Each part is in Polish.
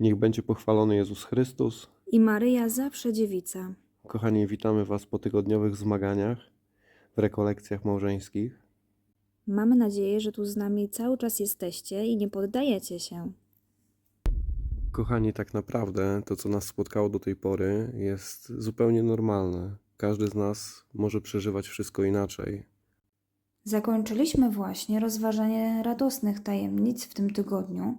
Niech będzie pochwalony Jezus Chrystus. i Maryja zawsze dziewica. Kochani, witamy Was po tygodniowych zmaganiach w rekolekcjach małżeńskich. Mamy nadzieję, że tu z nami cały czas jesteście i nie poddajecie się. Kochani, tak naprawdę to, co nas spotkało do tej pory, jest zupełnie normalne. Każdy z nas może przeżywać wszystko inaczej. Zakończyliśmy właśnie rozważanie radosnych tajemnic w tym tygodniu,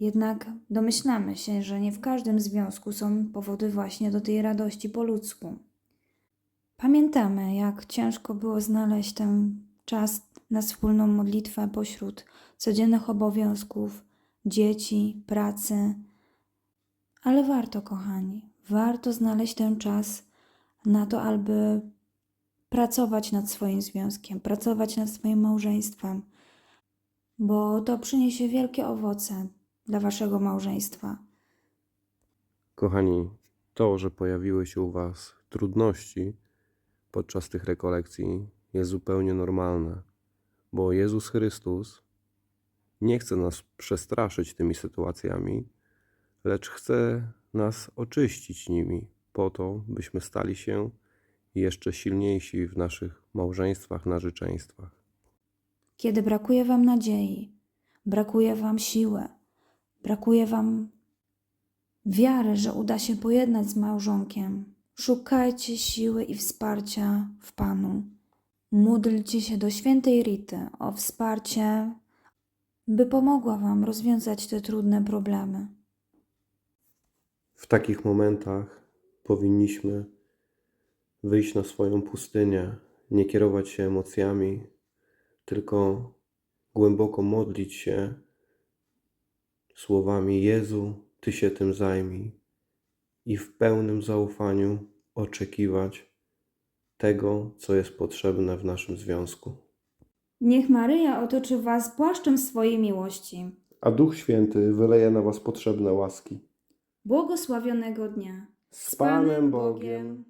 jednak domyślamy się, że nie w każdym związku są powody właśnie do tej radości po ludzku. Pamiętamy, jak ciężko było znaleźć ten czas na wspólną modlitwę pośród codziennych obowiązków, dzieci, pracy. Ale warto, kochani, warto znaleźć ten czas na to, aby pracować nad swoim związkiem, pracować nad swoim małżeństwem, bo to przyniesie wielkie owoce dla waszego małżeństwa. Kochani, to, że pojawiły się u Was trudności podczas tych rekolekcji, jest zupełnie normalne, bo Jezus Chrystus nie chce nas przestraszyć tymi sytuacjami, lecz chce nas oczyścić nimi, po to, byśmy stali się jeszcze silniejsi w naszych małżeństwach, narzeczeństwach. Kiedy brakuje wam nadziei, brakuje wam siły, brakuje wam wiary, że uda się pojednać z małżonkiem, szukajcie siły i wsparcia w Panu. Módlcie się do świętej Rity o wsparcie, by pomogła wam rozwiązać te trudne problemy. W takich momentach powinniśmy wyjść na swoją pustynię, nie kierować się emocjami, tylko głęboko modlić się słowami: Jezu, Ty się tym zajmij, i w pełnym zaufaniu oczekiwać tego, co jest potrzebne w naszym związku. Niech Maryja otoczy Was płaszczem swojej miłości. A Duch Święty wyleje na Was potrzebne łaski. Błogosławionego dnia. Z Panem Bogiem.